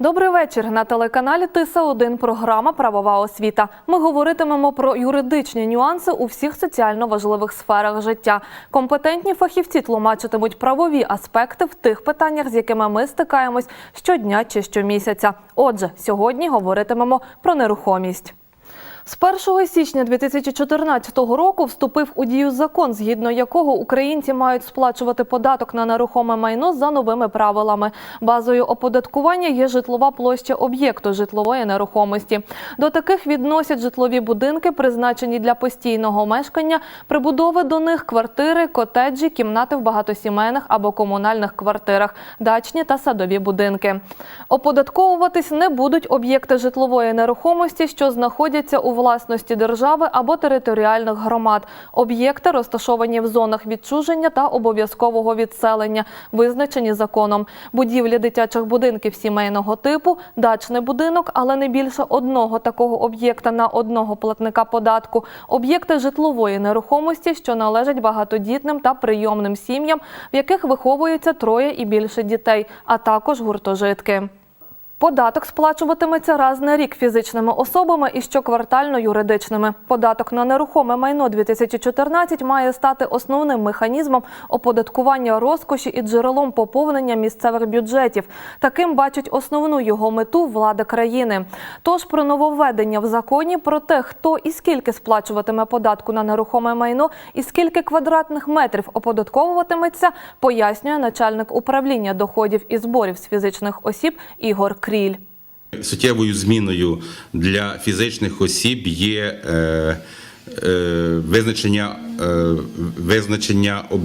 Добрий вечір. На телеканалі Тиса 1 програма Правова освіта. Ми говоритимемо про юридичні нюанси у всіх соціально важливих сферах життя. Компетентні фахівці тлумачитимуть правові аспекти в тих питаннях, з якими ми стикаємось щодня чи щомісяця. Отже, сьогодні говоритимемо про нерухомість. З 1 січня 2014 року вступив у дію закон, згідно якого українці мають сплачувати податок на нерухоме майно за новими правилами. Базою оподаткування є житлова площа об'єкту житлової нерухомості. До таких відносять житлові будинки, призначені для постійного мешкання, прибудови до них квартири, котеджі, кімнати в багатосімейних або комунальних квартирах, дачні та садові будинки. Оподатковуватись не будуть об'єкти житлової нерухомості, що знаходяться у власності держави або територіальних громад. Об'єкти розташовані в зонах відчуження та обов'язкового відселення, визначені законом. Будівлі дитячих будинків сімейного типу, дачний будинок, але не більше одного такого об'єкта на одного платника податку. Об'єкти житлової нерухомості, що належать багатодітним та прийомним сім'ям, в яких виховується троє і більше дітей, а також гуртожитки. Податок сплачуватиметься раз на рік фізичними особами і щоквартально юридичними. Податок на нерухоме майно 2014 має стати основним механізмом оподаткування розкоші і джерелом поповнення місцевих бюджетів. Таким бачить основну його мету влада країни. Тож про нововведення в законі про те, хто і скільки сплачуватиме податку на нерухоме майно і скільки квадратних метрів оподатковуватиметься, пояснює начальник управління доходів і зборів з фізичних осіб Ігор Кріль. Суттєвою зміною для фізичних осіб є е, е, визначення, е, визначення об,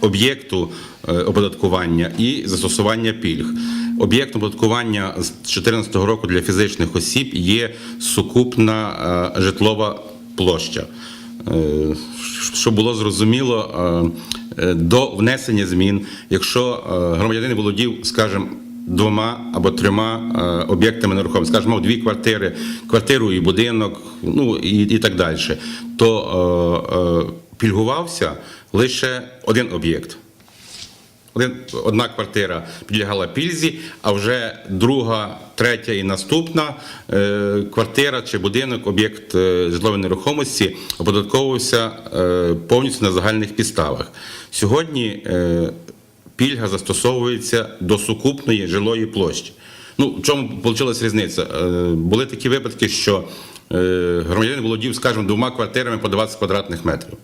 об'єкту е, оподаткування і застосування пільг. Об'єктом оподаткування з 2014 року для фізичних осіб є сукупна е, житлова площа. Е, Щоб було зрозуміло, е, е, до внесення змін, якщо е, громадянин володів, скажімо, двома або трьома е, об'єктами нерухомості, скажімо, дві квартири, квартиру і будинок, ну і, і так далі, то е, е, пільгувався лише один об'єкт. Одна квартира підлягала пільзі, а вже друга, третя і наступна е, квартира чи будинок, об'єкт е, житлової нерухомості оподатковувався повністю на загальних підставах. Сьогодні пільга застосовується до сукупної жилої площі. Ну, в чому вийшла різниця? Е, були такі випадки, що е, громадянин володів, скажімо, двома квартирами по 20 квадратних метрів.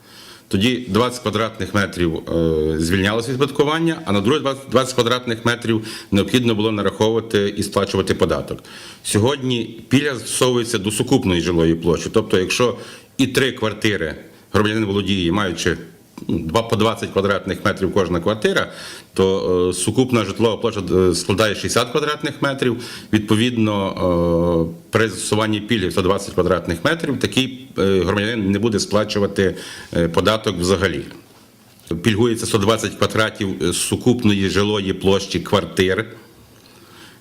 Тоді 20 квадратних метрів е, звільнялося від податкування, а на друге 20, 20 квадратних метрів необхідно було нараховувати і сплачувати податок. Сьогодні пільга застосовується до сукупної жилої площі. Тобто, якщо і три квартири громадянин володіє, маючи по 20 квадратних метрів кожна квартира, то е, сукупна житлова площа е, складає 60 квадратних метрів. Відповідно, е, при застосуванні пільги 120 квадратних метрів такий громадянин не буде сплачувати податок взагалі. Пільгується 120 квадратів сукупної жилої площі квартир.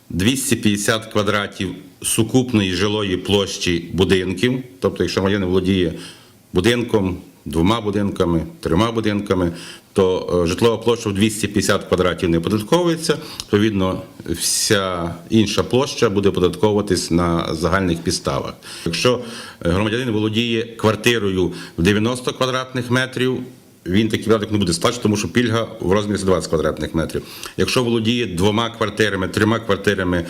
250 квадратів сукупної жилої площі будинків, тобто, якщо громадянин володіє будинком, двома будинками, трьома будинками, то е, житлова площа в 250 квадратів не оподатковується. Відповідно, вся інша площа буде оподатковуватись на загальних підставах. Якщо е, громадянин володіє квартирою в 90 квадратних метрів, він такий податок не буде сплачувати, тому що пільга в розмірі 120 квадратних метрів. Якщо володіє двома квартирами, трьома квартирами,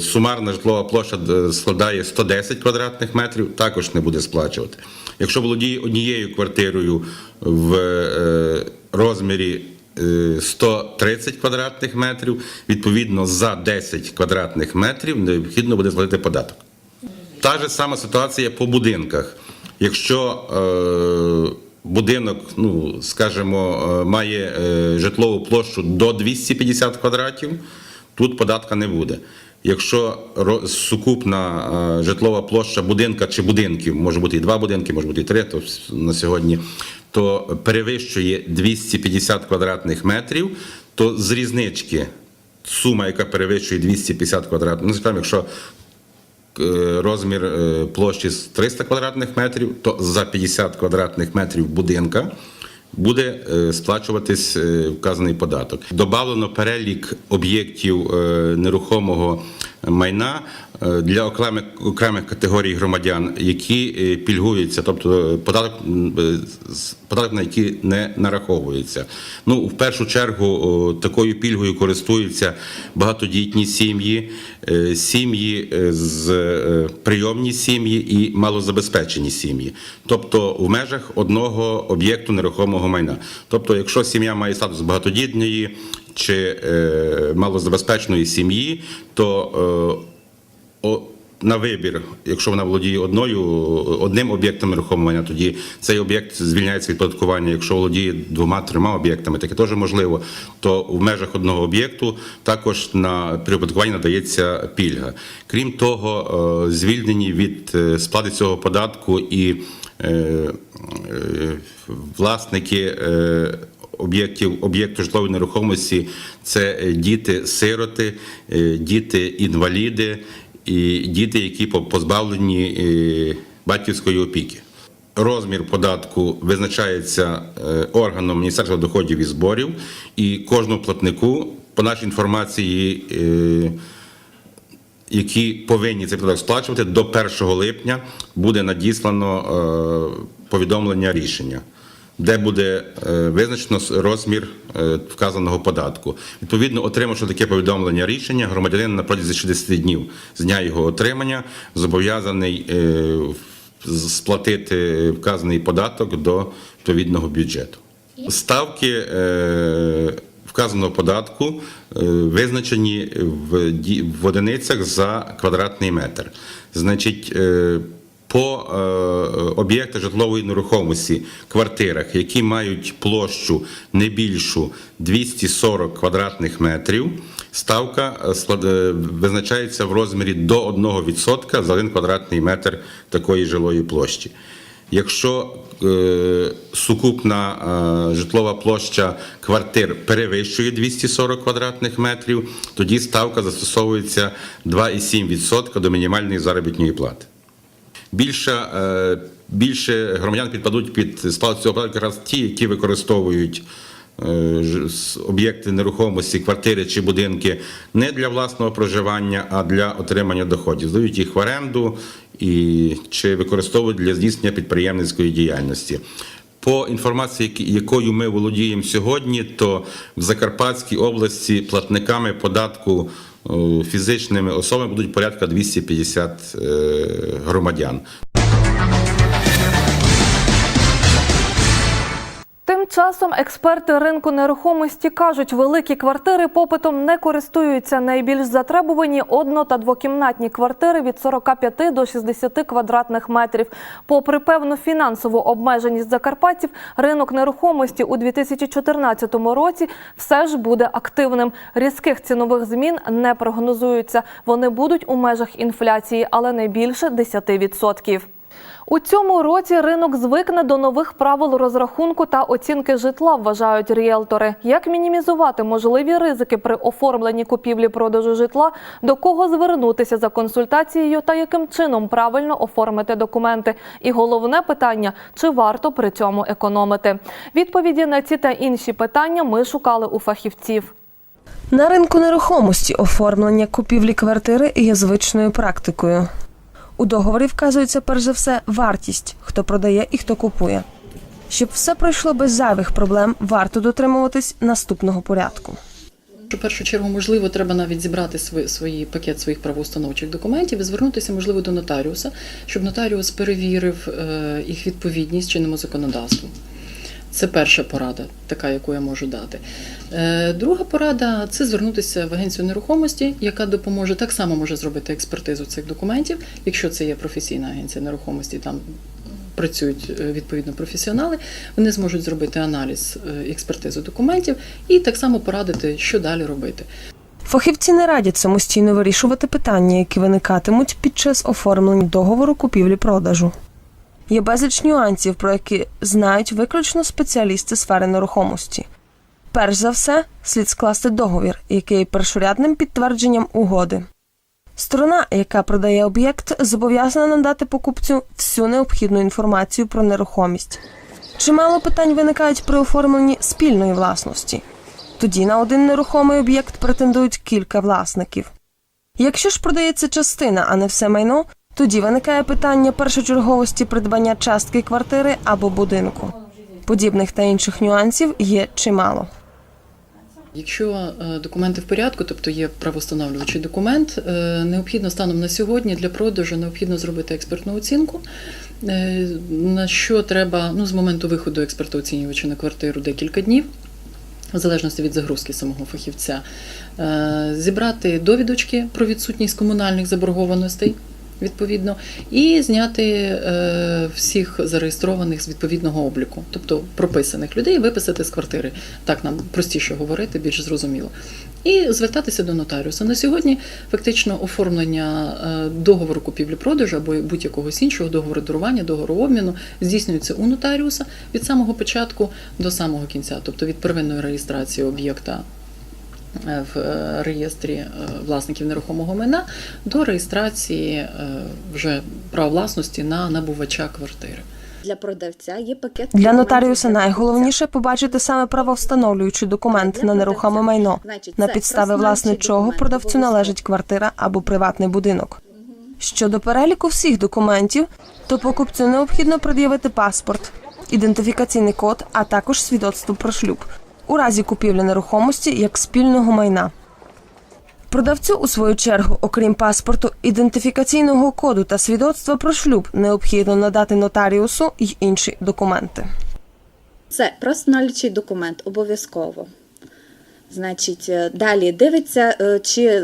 сумарна житлова площа е, складає 110 квадратних метрів, також не буде сплачувати. Якщо володіє однією квартирою в е, розмірі е, 130 квадратних метрів, відповідно за 10 квадратних метрів необхідно буде сплатити податок. Та ж сама ситуація по будинках. Якщо е, будинок, ну скажімо, е, має е, житлову площу до 250 квадратів, тут податка не буде. Якщо сукупна е, житлова площа будинка чи будинків, може бути і два будинки, може бути і три, то на сьогодні, то перевищує 250 квадратних метрів, то з різнички сума, яка перевищує 250 квадратних, ну, скажімо, якщо е, розмір е, площі з 300 квадратних метрів, то за 50 квадратних метрів будинка буде е, сплачуватись е, вказаний податок. Добавлено перелік об'єктів е, нерухомого майна е, для окремих, окремих категорій громадян, які е, пільгуються, тобто податок, е, з- податок на які не нараховується. Ну, в першу чергу такою пільгою користуються багатодітні сім'ї, сім'ї з прийомні сім'ї і малозабезпечені сім'ї, тобто в межах одного об'єкту нерухомого майна. Тобто, якщо сім'я має статус багатодітної чи е, малозабезпеченої сім'ї, то е, о, на вибір, якщо вона володіє одною одним об'єктом нерухомого тоді цей об'єкт звільняється від податкування. Якщо володіє двома трьома об'єктами, таке теж можливо, то в межах одного об'єкту також на при оподаткуванні надається пільга. Крім того, е, звільнені від е, сплати цього податку і е, власники. Об'єктів об'єкту житлової нерухомості це е, діти-сироти, е, діти-інваліди і діти, які по- позбавлені е, батьківської опіки. Розмір податку визначається органом Міністерства доходів і зборів, і кожному платнику, по нашій інформації, які повинні цей податок сплачувати, до 1 липня буде надіслано повідомлення рішення, де буде е, визначено розмір е, вказаного податку. Відповідно, отримавши таке повідомлення рішення, громадянин на протязі 60 днів з дня його отримання зобов'язаний е, сплатити вказаний податок до відповідного бюджету. Ставки вказаного податку визначені в, одиницях за квадратний метр. Значить, по е, об'єктах житлової нерухомості, квартирах, які мають площу не більшу 240 квадратних метрів, ставка е, е, визначається в розмірі до 1% за один квадратний метр такої жилої площі. Якщо е, сукупна е, житлова площа квартир перевищує 240 квадратних метрів, тоді ставка застосовується 2,7% до мінімальної заробітної плати. Більше, е, більше громадян підпадуть під сплату цього податку якраз ті, які використовують е, об'єкти нерухомості, квартири чи будинки не для власного проживання, а для отримання доходів. Здають їх в оренду і чи використовують для здійснення підприємницької діяльності. По інформації, якою ми володіємо сьогодні, то в Закарпатській області платниками податку фізичними особами будуть порядка 250 е, громадян. Часом експерти ринку нерухомості кажуть, великі квартири попитом не користуються. Найбільш затребувані одно- та двокімнатні квартири від 45 до 60 квадратних метрів. Попри певну фінансову обмеженість закарпатців, ринок нерухомості у 2014 році все ж буде активним. Різких цінових змін не прогнозуються. Вони будуть у межах інфляції, але не більше 10%. У цьому році ринок звикне до нових правил розрахунку та оцінки житла, вважають ріелтори. Як мінімізувати можливі ризики при оформленні купівлі-продажу житла, до кого звернутися за консультацією та яким чином правильно оформити документи? І головне питання: чи варто при цьому економити? Відповіді на ці та інші питання ми шукали у фахівців. На ринку нерухомості оформлення купівлі квартири є звичною практикою. У договорі вказується перш за все вартість, хто продає і хто купує. Щоб все пройшло без зайвих проблем, варто дотримуватись наступного порядку. У першу чергу, можливо, треба навіть зібрати свої, свої пакет своїх правоустановчих документів і звернутися, можливо, до нотаріуса, щоб нотаріус перевірив е, їх відповідність чинному законодавству. Це перша порада, така, яку я можу дати. Е, Друга порада це звернутися в агенцію нерухомості, яка допоможе так само може зробити експертизу цих документів, якщо це є професійна агенція нерухомості, там працюють е, відповідно професіонали. Вони зможуть зробити аналіз е, експертизу документів і так само порадити, що далі робити. Фахівці не радять самостійно вирішувати питання, які виникатимуть під час оформлення договору купівлі-продажу. Є безліч нюансів, про які знають виключно спеціалісти сфери нерухомості. Перш за все, слід скласти договір, який є першорядним підтвердженням угоди. Сторона, яка продає об'єкт, зобов'язана надати покупцю всю необхідну інформацію про нерухомість. Чимало питань виникають при оформленні спільної власності. Тоді на один нерухомий об'єкт претендують кілька власників. Якщо ж продається частина, а не все майно, тоді виникає питання першочерговості придбання частки квартири або будинку. Подібних та інших нюансів є чимало. Якщо е, документи в порядку, тобто є правостановлюючий документ, е, необхідно станом на сьогодні для продажу необхідно зробити експертну оцінку. е, На що треба ну, з моменту виходу експертооцінювача на квартиру декілька днів, в залежності від загрузки самого фахівця, зібрати довідочки про відсутність комунальних заборгованостей. Відповідно, і зняти е, всіх зареєстрованих з відповідного обліку, тобто прописаних людей, виписати з квартири. Так нам простіше говорити, більш зрозуміло. І звертатися до нотаріуса. На сьогодні фактично оформлення е, договору купівлі-продажу або будь-якогось іншого договору дарування, договору обміну здійснюється у нотаріуса від самого початку до самого кінця, тобто від первинної реєстрації об'єкта в е, реєстрі е, власників нерухомого майна до реєстрації е, вже права власності на набувача квартири. Для продавця є пакет Для нотаріуса найголовніше побачити саме правовстановлюючий документ на нерухоме майно, на це підставі власне чого продавцю належить квартира або приватний будинок. Щодо переліку всіх документів, то покупцю необхідно пред'явити паспорт, ідентифікаційний код, а також свідоцтво про шлюб у разі купівлі нерухомості як спільного майна. Продавцю, у свою чергу, окрім паспорту, ідентифікаційного коду та свідоцтва про шлюб, необхідно надати нотаріусу й інші документи. Це правостановлюючий документ обов'язково. Значить, е, далі дивиться, е, чи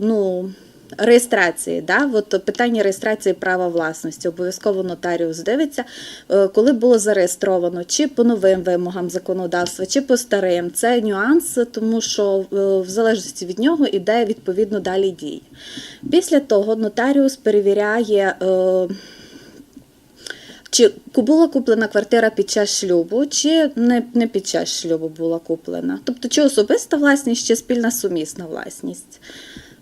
ну, реєстрації, да? От питання реєстрації права власності. Обов'язково нотаріус дивиться, е, коли було зареєстровано, чи по новим вимогам законодавства, чи по старим. Це нюанс, тому що е, в залежності від нього іде відповідно далі дії. Після того нотаріус перевіряє. е, чи була куплена квартира під час шлюбу, чи не, не під час шлюбу була куплена? Тобто, чи особиста власність, чи спільна сумісна власність?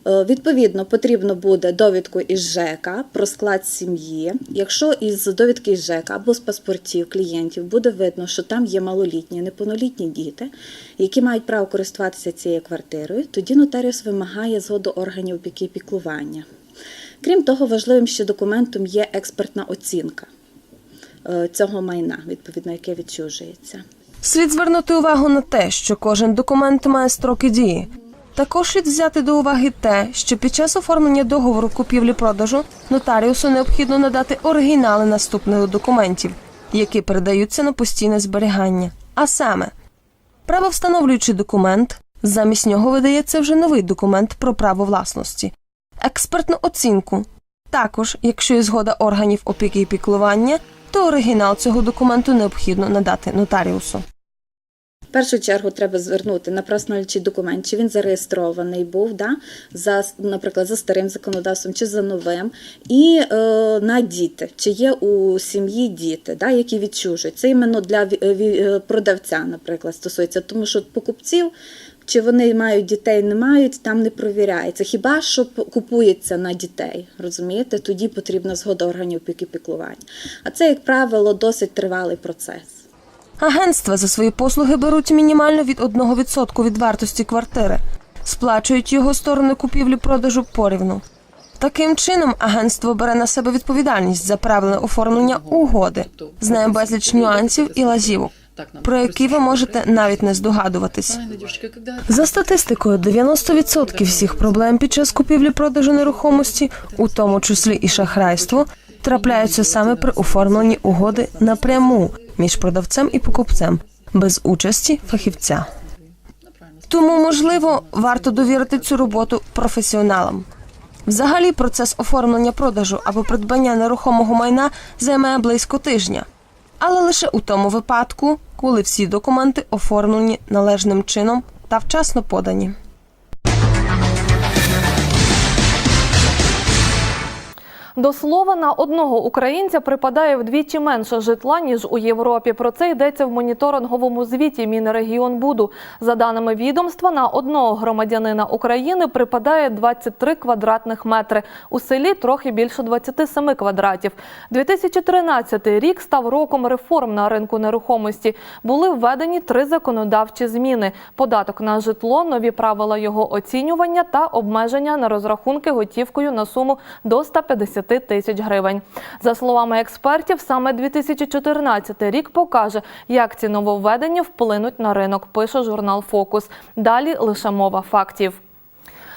Е, Відповідно, потрібно буде довідку із ЖЕКа про склад сім'ї. Якщо із довідки з ЖЕКа або з паспортів клієнтів буде видно, що там є малолітні, неповнолітні діти, які мають право користуватися цією квартирою, тоді нотаріус вимагає згоду органів опіки і піклування. Крім того, важливим ще документом є експертна оцінка е, цього майна, відповідно, яке відчужується. Слід звернути увагу на те, що кожен документ має строки дії. Також слід взяти до уваги те, що під час оформлення договору купівлі-продажу нотаріусу необхідно надати оригінали наступних документів, які передаються на постійне зберігання. А саме, правовстановлюючий документ, замість нього видається вже новий документ про право власності, експертну оцінку. Також, якщо є згода органів опіки і піклування, то оригінал цього документу необхідно надати нотаріусу. В першу чергу треба звернути на правостановлюючий документ, чи він зареєстрований був, да, за, наприклад, за старим законодавством чи за новим, і е, на діти, чи є у сім'ї діти, да, які відчужують. Це іменно для ві- е, продавця, наприклад, стосується, тому що покупців. Чи вони мають дітей, не мають, там не провіряється. Хіба що купується на дітей, розумієте? Тоді потрібна згода органів опіки піклування. А це, як правило, досить тривалий процес. Агентства за свої послуги беруть мінімально від 1% від вартості квартири, сплачують його сторони купівлі-продажу порівну. Таким чином, агентство бере на себе відповідальність за правильне оформлення угоди, знає безліч нюансів і лазівок, про які ви можете навіть не здогадуватись. За статистикою, 90% всіх проблем під час купівлі-продажу нерухомості, у тому числі і шахрайство, трапляються саме при оформленні угоди напряму між продавцем і покупцем, без участі фахівця. Тому, можливо, варто довірити цю роботу професіоналам. Взагалі, процес оформлення продажу або придбання нерухомого майна займає близько тижня, але лише у тому випадку, коли всі документи оформлені належним чином та вчасно подані. До слова, на одного українця припадає вдвічі менше житла ніж у Європі. Про це йдеться в моніторинговому звіті Мінрегіонбуду. За даними відомства, на одного громадянина України припадає 23 квадратних метри. У селі трохи більше 27 квадратів. 2013 рік став роком реформ на ринку нерухомості. Були введені три законодавчі зміни: податок на житло, нові правила його оцінювання та обмеження на розрахунки готівкою на суму до 150 тисяч гривень. За словами експертів, саме 2014 рік покаже, як ці нововведення вплинуть на ринок. Пише журнал Фокус. Далі лише мова фактів.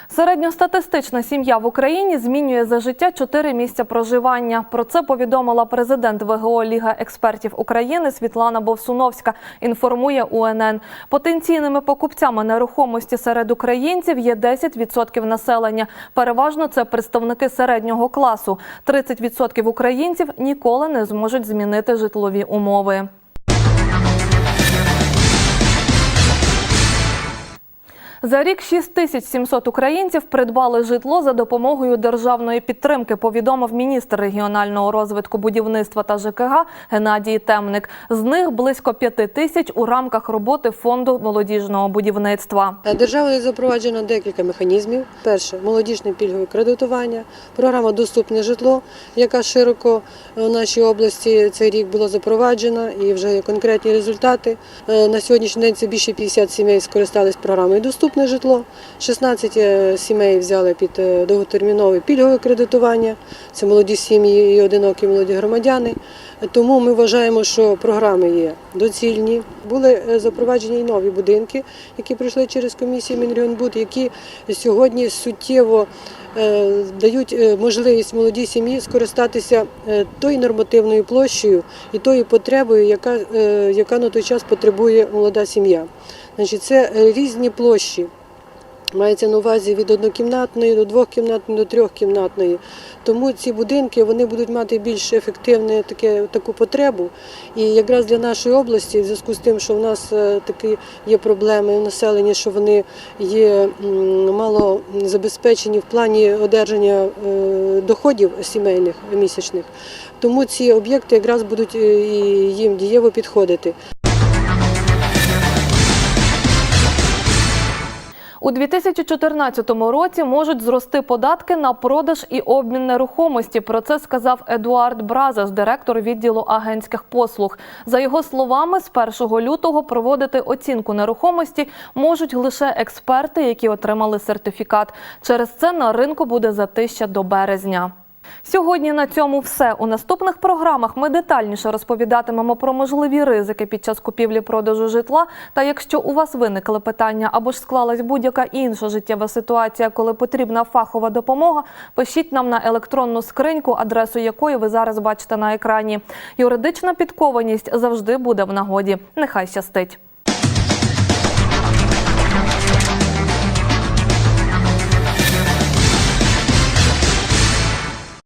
Середньостатистична сім'я в Україні змінює за життя чотири місця проживання. Про це повідомила президент ВГО Ліга експертів України Світлана Бовсуновська. Інформує УНН. Потенційними покупцями нерухомості серед українців є 10% населення. Переважно це представники середнього класу. 30% українців ніколи не зможуть змінити житлові умови. За рік 6700 українців придбали житло за допомогою державної підтримки, повідомив міністр регіонального розвитку будівництва та ЖКГ Геннадій Темник. З них близько 5 тисяч у рамках роботи фонду молодіжного будівництва. Е, Державою запроваджено декілька механізмів. Перше молодіжне пільгове кредитування, програма Доступне житло, яка широко у нашій області цей рік була запроваджена і вже є конкретні результати. Е, На сьогоднішній день це більше 50 сімей скористались програмою Доступне житло. 16 е, сімей взяли під е, довготермінове пільгове кредитування. Це молоді сім'ї і одинокі молоді громадяни. Тому ми вважаємо, що програми є доцільні. Були е, запроваджені й нові будинки, які пройшли через комісію Мінрегіонбуд, які сьогодні суттєво дають можливість молодій сім'ї скористатися тою нормативною площею і тою потребою, яка, яка на той час потребує молода сім'я. Значить, це е, різні площі. Мається на увазі від однокімнатної до двохкімнатної до трьохкімнатної. Тому ці будинки вони будуть мати більш ефективне таке таку потребу. І якраз для нашої області, в зв'язку з тим, що в нас е, такі є проблеми в населенні, що вони є мало забезпечені в плані одержання е, доходів сімейних місячних. Тому ці об'єкти якраз будуть і їм дієво підходити. У 2014 році можуть зрости податки на продаж і обмін нерухомості. Про це сказав Едуард Бразас, директор відділу агентських послуг. За його словами, з 1 лютого проводити оцінку нерухомості можуть лише експерти, які отримали сертифікат. Через це на ринку буде затища до березня. Сьогодні на цьому все. У наступних програмах ми детальніше розповідатимемо про можливі ризики під час купівлі-продажу житла. Та якщо у вас виникли питання або ж склалась будь-яка інша життєва ситуація, коли потрібна фахова допомога, пишіть нам на електронну скриньку, адресу якої ви зараз бачите на екрані. Юридична підкованість завжди буде в нагоді. Нехай щастить.